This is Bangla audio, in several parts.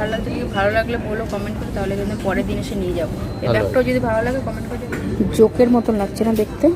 ভালো লাগছে কি ভালো লাগলে বলো কমেন্ট করে তাহলে কিন্তু পরের দিন এসে নিয়ে যাব। এই। ব্যাগটাও যদি ভালো লাগে কমেন্ট করে জোকের মতন লাগছে না দেখতে?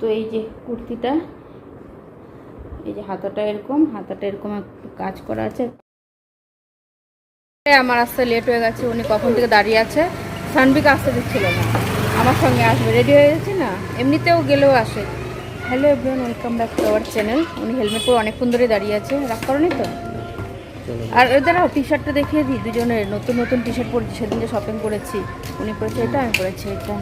তো এই যে কুর্তিটা এই যে হাতাটা এরকম হাতাটা এরকম একটু কাজ করা আছে। আমার আসতে লেট হয়ে গেছে উনি কখন থেকে দাঁড়িয়ে আছে? সানবিকে আসতে দিচ্ছিল না। আমার সঙ্গে আসবে রেডি হয়ে গেছি না? এমনিতেও গেলেও আসে। Hello everyone welcome back to our channel. উনি হেলমেট পরে অনেকক্ষণ ধরে দাঁড়িয়ে আছে। রাগ করনি তো? আর ওই দাঁড়াও টি শার্টটা দেখিয়ে দিই। দুজনের নতুন নতুন টি শার্ট পরেছি সেদিন যে শপিং করেছি উনি পরেছে এটা আমি পরেছি এটা।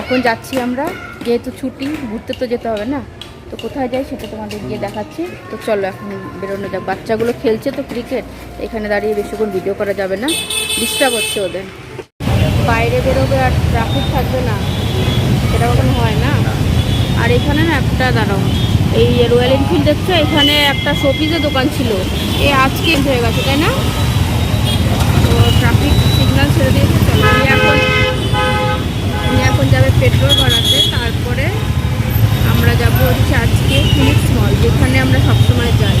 এখন যাচ্ছি আমরা যেহেতু ছুটি ঘুরতে তো যেতে হবে না। তো কোথায় যাই সেটা তোমাদের গিয়ে দেখাচ্ছি। তো চলো এখন বেরোনো যাক। বাচ্চাগুলো খেলছে তো ক্রিকেট এখানে দাঁড়িয়ে বেশিক্ষণ ভিডিও করা যাবে না। ডিস্টার্ব হচ্ছে ওদের। বাইরে বেরোবে আর ট্রাফিক থাকবে না। সেটা কখনো হয় না। আর এখানে না একটা, দাঁড়াও, এই রয়্যাল এনফিল্ড দেখছ? এখানে একটা শোপিসের দোকান ছিল। এ আজকে হয়ে গেছে, তাই না? তো ট্রাফিক সিগন্যাল ছেড়ে দিয়েছে, চলো এখন এখন যাবে পেট্রোল ভরাতে। তারপরে আমরা যাব হচ্ছে আজকে ফিনিক্স মল যেখানে আমরা সবসময় যাই।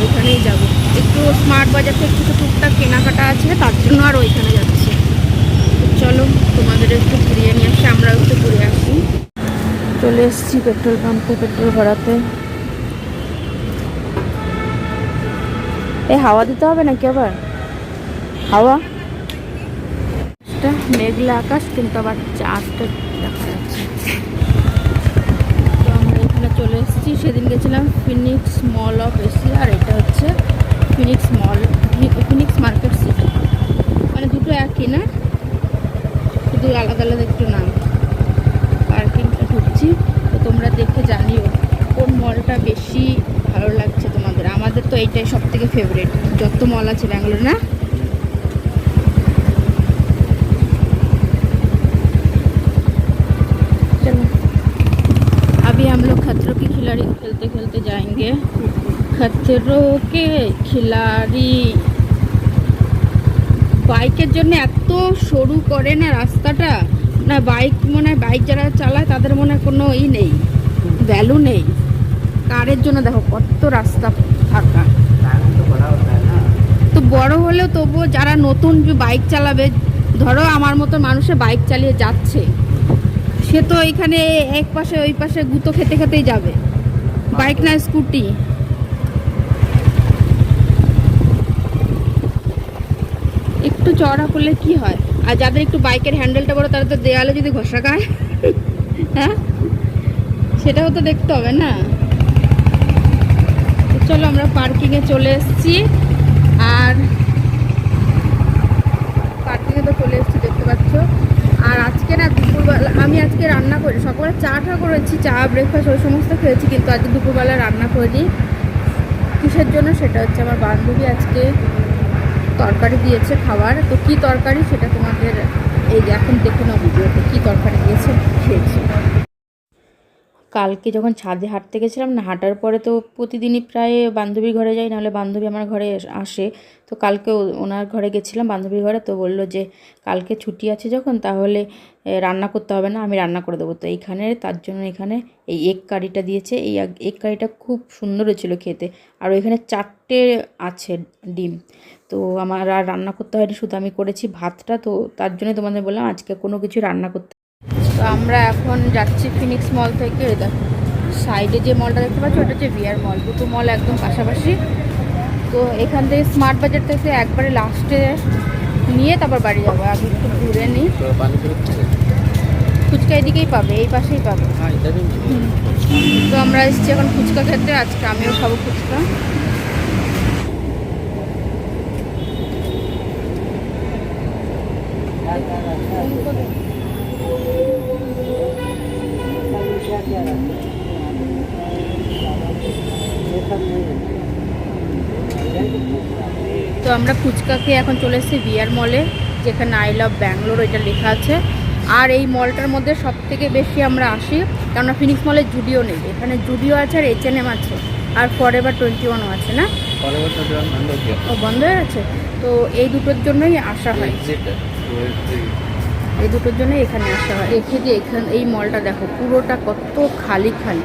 ওইখানেই যাব। একটু স্মার্ট বাজার থেকে কিছু টুকটাক কেনাকাটা আছে, তার জন্য আর ওইখানে যাচ্ছি। চলো তোমাদের একটু ঘুরিয়ে নিয়ে আসি আমরা একটু ঘুরে আসি চলে এসেছি পেট্রোল পাম্পে, পেট্রোল ভরাতে। এই হাওয়া দিতে হবে নাকি আবার? হাওয়া? মেঘলা আকাশ, কিন্তু আবার চাঁদটা দেখা যাচ্ছে। তো আমরা এখানে চলে এসেছি। সেদিন গেছিলাম ফিনিক্স মল অফ এশিয়া আর এটা হচ্ছে Phoenix Mall Phoenix Market City মানে দুটো একই না? শুধু আলাদা আলাদা একটু নাম। পার্কিংটা ঢুকছি তো তোমরা দেখে জানিও কোন মলটা বেশি ভালো লাগছে তোমাদের আমাদের তো এইটাই সব থেকে ফেভারিট যত মল আছে ব্যাঙ্গালোর না चलो अभी हम लोग खतरों की खिलाड़ी खेलते खेलते जाएंगे खतरों के खिलाड़ी বাইকের জন্য এত সরু করে না রাস্তাটা না, বাইক মনে হয় বাইক যারা চালায় তাদের মনে হয় কোনো ই নেই ভ্যালু নেই। কারের জন্য দেখো কত রাস্তা ফাঁকা। তো বড় হলেও তবুও যারা নতুন বাইক চালাবে, ধরো আমার মতো মানুষে বাইক চালিয়ে যাচ্ছে, সে তো এখানে এক পাশে ওই পাশে গুঁতো খেতে খেতেই যাবে। বাইক না স্কুটি। একটু চড়া করলে কি হয়? আর যাদের একটু বাইকের হ্যান্ডেলটা বড়, তারা তো দেয়ালে যদি ঘষা খায়। হ্যাঁ? সেটাও তো দেখতে হবে না? চলো আমরা পার্কিংয়ে চলে এসেছি। আর পার্কিংয়ে তো চলে এসেছি, দেখতে পাচ্ছ। আর আজকে না দুপুরবেলা, আমি আজকে রান্না করি, সকালে চা টা করেছি, চা ব্রেকফাস্ট ওই সমস্ত খেয়েছি, কিন্তু আজকে দুপুরবেলা রান্না করি কিসের জন্য সেটা হচ্ছে আমার বান্ধবী আজকে তরকারি দিয়েছে খাবার। তো কি তরকারি সেটা তোমাদের এই এখন দেখে নাও ভিডিওতে কি তরকারি দিয়েছে, খেয়েছি। কালকে যখন ছাদে হাঁটতে গেছিলাম না, হাঁটার পরে তো প্রতিদিনই প্রায় বান্ধবীর ঘরে যাই, নাহলে বান্ধবী আমার ঘরে আসে। তো কালকে ওনার ঘরে গেছিলাম বান্ধবীর ঘরে, তো বলল যে কালকে ছুটি আছে যখন, তাহলে রান্না করতে হবে না, আমি রান্না করে দেবো। তো এইখানে, তার জন্য এখানে এই এগ কারিটা দিয়েছে। এই এগ কারিটা খুব সুন্দর হয়েছিল খেতে। আর এখানে চারটে আছে ডিম। তো আমার আর রান্না করতে হয়নি, শুধু আমি করেছি ভাতটা। তো তার জন্য তোমাদের বললাম, আজকে কোনো কিছু রান্না করতে তো আমরা এখন যাচ্ছি ফিনিক্স মল থেকে দেখো সাইডে যে মলটা দেখতে পাচ্ছি ওটা হচ্ছে বিয়ার মল দুটো মল একদম পাশাপাশি। তো এখান থেকে স্মার্ট বাজার থেকে একবারে লাস্টে নিয়ে তারপর বাড়ি যাব আগে একটু ঘুরে নিই। ফুচকা এদিকেই পাবে এই পাশেই পাবে। তো আমরা এসেছি এখন ফুচকা খেতে আজকে আমিও খাব ফুচকা। তো আমরা ফুচকা খেয়ে এখন চলে এসেছি বিয়ার মলে যেখানে আই লাভ ব্যাঙ্গালোর এটা লেখা আছে। আর এই মলটার মধ্যে সব থেকে বেশি আমরা আসি কেননা ফিনিক্স মলে জুডিও নেই এখানে জুডিও আছে আর এইচ এম আছে আর ফর এভার টোয়েন্টি ওয়ানও আছে না? ও বন্ধ হয়ে গেছে। তো এই দুটোর জন্যই আসা হয়। এই দুটোর জন্য এখানে আসা হয়। দেখে যে এখানে, এই মলটা দেখো, পুরোটা কত খালি খালি।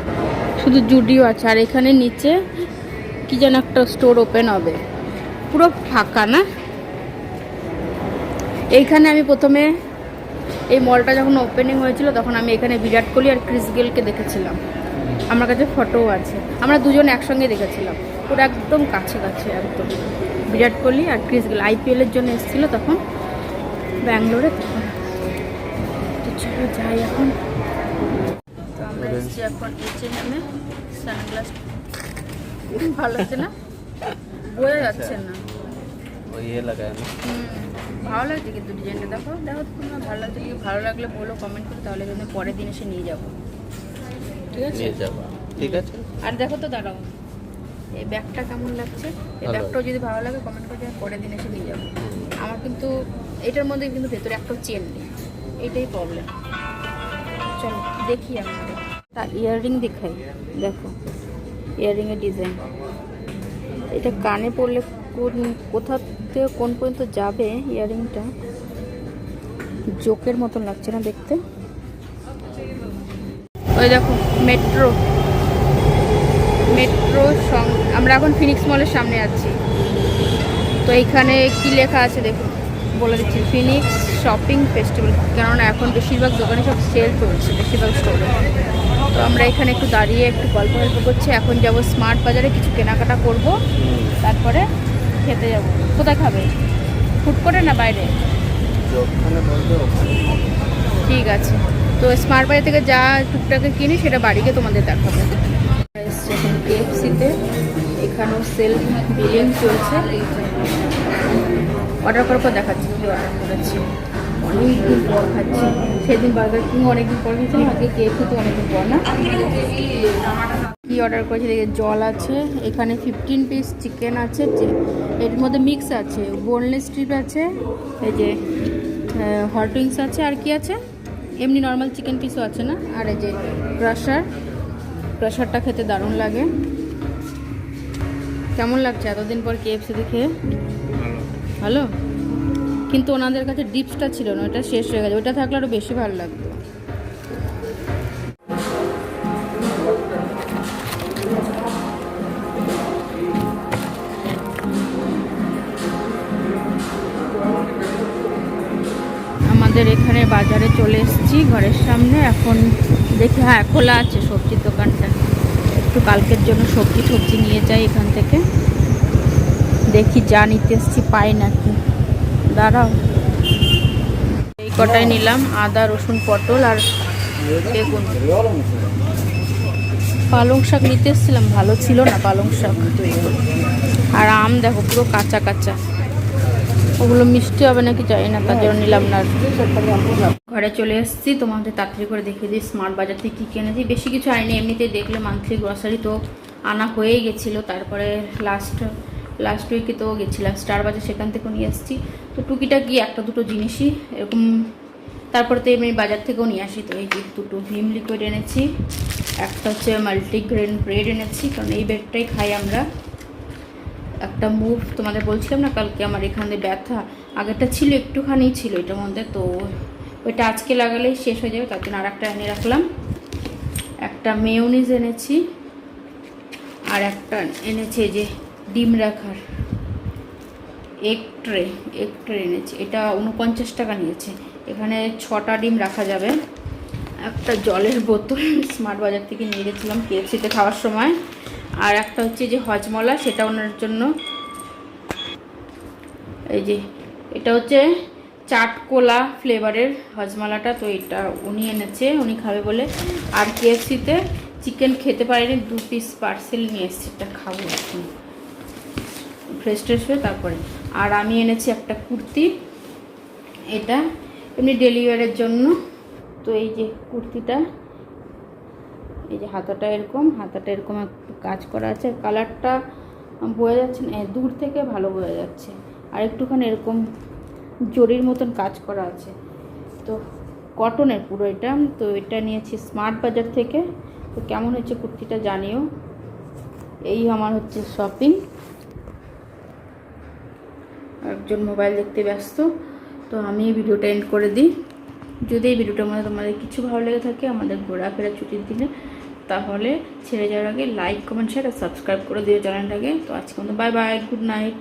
শুধু জুডিও আছে, আর এখানে নিচে কি যেন একটা স্টোর ওপেন হবে। পুরো ফাঁকা না? এইখানে আমি প্রথমে এই মলটা যখন ওপেনিং হয়েছিল, তখন আমি এখানে বিরাট কোহলি আর ক্রিস গেলকে দেখেছিলাম। আমার কাছে ফটোও আছে। আমরা দুজন একসঙ্গে দেখেছিলাম। পুরো একদম কাছে কাছে, একদম। বিরাট কোহলি আর ক্রিস গেল আইপিএলের জন্য এসেছিল তখন ব্যাঙ্গালোরে। তখন এখন। তো আমরা এখন ভালো লাগছে না? বোঝা যাচ্ছে না। ভালো লাগছে কিন্তু ডিজাইনটা। দেখো দেখো ভালো লাগছে কি? ভালো লাগলে কমেন্ট করে তাহলে পরের দিন এসে নিয়ে যাব। ঠিক আছে? ঠিক আছে? আর দেখো তো দাঁড়াও। এই ব্যাগটা কেমন লাগছে? এই ব্যাগটাও যদি ভালো লাগে কমেন্ট করে পরের দিন এসে নিয়ে যাব। আমার কিন্তু এটার মধ্যে কিন্তু ভেতরে একটা চেন নেই। এইটাই প্রবলেম চলো, দেখি আমি তা ইয়াররিং দেখাই, দেখো। ইয়াররিংয়ের ডিজাইন এটা কানে পড়লে কোন, কোথা থেকে কোন পর্যন্ত যাবে ইয়াররিংটা জোকের মতন লাগছে না দেখতে। ওই দেখো মেট্রো মেট্রো সং আমরা এখন ফিনিক্স মলের সামনে আছি। তো এইখানে কি লেখা আছে দেখুন। বলে দিচ্ছি ফিনিক্স শপিং ফেস্টিভ্যাল কেননা এখন বেশিরভাগ দোকানে সব সেল চলছে বেশিরভাগ স্টোরে তো আমরা এখানে একটু দাঁড়িয়ে একটু গল্প গল্প করছি এখন যাব স্মার্ট বাজারে কিছু কেনাকাটা করব তারপরে খেতে যাব। কোথায় খাবে? ফুড করে না বাইরে? ঠিক আছে। তো স্মার্ট বাজার থেকে যা টুকটাকে কিনি সেটা বাড়িকে তোমাদের দেখাবো। কেএফসিতে এখানেও সেলফ বিলিং চলছে। অর্ডার করার পর দেখাচ্ছি কি অর্ডার করেছি। অনেকদিন পর খাচ্ছি। সেদিন বার্গার কিং অনেকদিন পর খেয়েছিলাম, আজকে কেএফসি তো অনেকদিন পর না। কি অর্ডার করেছি? দেখে, জল আছে, এখানে ফিফটিন পিস চিকেন আছে এর মধ্যে মিক্স আছে বোনলেস স্ট্রিপ আছে, এই যে হট উইংস আছে, আর কি আছে? এমনি নর্মাল চিকেন পিসও আছে না? আর এই যে ক্রাশার ক্রাশারটা খেতে দারুণ লাগে। কেমন লাগছে? এতদিন পর কেএফসিতে খেয়ে ভালো? কিন্তু ওনাদের কাছে ডিপসটা ছিল না, ওটা শেষ হয়ে গেছে। ওটা থাকলে আরও বেশি ভালো লাগতো। আমাদের এখানে বাজারে চলে এসেছি, ঘরের সামনে। এখন দেখি হ্যাঁ খোলা আছে সবজির দোকানটা। একটু কালকের জন্য সবজি সবজি নিয়ে যাই এখান থেকে। দেখি, যা নিতে এসেছি, পাই নাকি। দাঁড়াও। এই কটাই নিলাম, আদা, রসুন, পটল আর বেগুন। পালং শাক নিতে এসেছিলাম, ভালো ছিল না পালং শাক। আর আম দেখো, পুরো কাঁচা কাঁচা। ওগুলো মিষ্টি হবে নাকি জানি না, তার জন্য নিলাম না ঘরে চলে এসেছি, তোমাদের তাড়াতাড়ি করে দেখিয়ে দিই স্মার্ট বাজার থেকে কী কিনেছি। বেশি কিছু আনিনি এমনিতে দেখলে মান্থলি গ্রসারি তো আনা হয়েই গেছিল, তারপরে লাস্ট লাস্ট উইকে তো গেছিলাম স্টার বাজার সেখান থেকেও নিয়ে এসেছি তো টুকিটাকি একটা দুটো জিনিসই এরকম, তারপরে তো এমনি বাজার থেকেও নিয়ে আসি। তো এই যে দুটো ভিম লিকুইড এনেছি, একটা হচ্ছে মাল্টিগ্রেন ব্রেড এনেছি, কারণ এই ব্রেডটাই খাই আমরা। একটা মুভ তোমাদের বলছিলাম না কালকে, আমার এখানে ব্যথা, আগেরটা ছিল, একটুখানি ছিল এটার মধ্যে, তো ওইটা আজকে লাগালেই শেষ হয়ে যাবে, তার জন্য আর একটা এনে রাখলাম। একটা মেয়নিজ এনেছি, আর একটা এনেছে যে ডিম রাখার। এক ট্রে এক ট্রে এনেছি। এটা উনপঞ্চাশ টাকা নিয়েছে। এখানে ছটা ডিম রাখা যাবে। একটা জলের বোতল, স্মার্ট বাজার থেকে নিয়ে গেছিলাম কেএফসিতে খাওয়ার সময়। আর একটা হচ্ছে যে হজমলা, সেটা ওনার জন্য। এই যে, এটা হচ্ছে চাটকোলা ফ্লেভারের হজমালাটা। তো এটা উনি এনেছে, উনি খাবে বলে। আর কেএফসিতে চিকেন খেতে পারেনি, দু পিস পার্সেল নিয়ে এসেছি। এটা খাব এখন। ফ্রেশ ট্রেশ হয়ে তারপরে। আর আমি এনেছি একটা কুর্তি। এটা এমনি ডেলিভারের জন্য। তো এই যে কুর্তিটা, এই যে হাতাটা এরকম হাতাটা এরকম কাজ করা আছে। কালারটা বোঝা যাচ্ছে না দূর থেকে ভালো বোঝা যাচ্ছে। আর একটুখানি এরকম জরির মতন কাজ করা আছে। তো কটনের পুরো এটা। তো এটা নিয়েছি স্মার্ট বাজার থেকে। তো কেমন হচ্ছে কুর্তিটা জানিও। এই আমার হচ্ছে শপিং একজন মোবাইল দেখতে ব্যস্ত, তো আমি ভিডিওটা এন্ড করে দিই। যদি এই ভিডিওটার মধ্যে তোমাদের কিছু ভালো লেগে থাকে আমাদের ঘোরাফেরা ছুটির দিনে, তাহলে ছেড়ে যাওয়ার আগে লাইক কমেন্ট শেয়ার আর সাবস্ক্রাইব করে দিও চ্যানেলটাকে। তো আজকে মতো বাই বাই গুড নাইট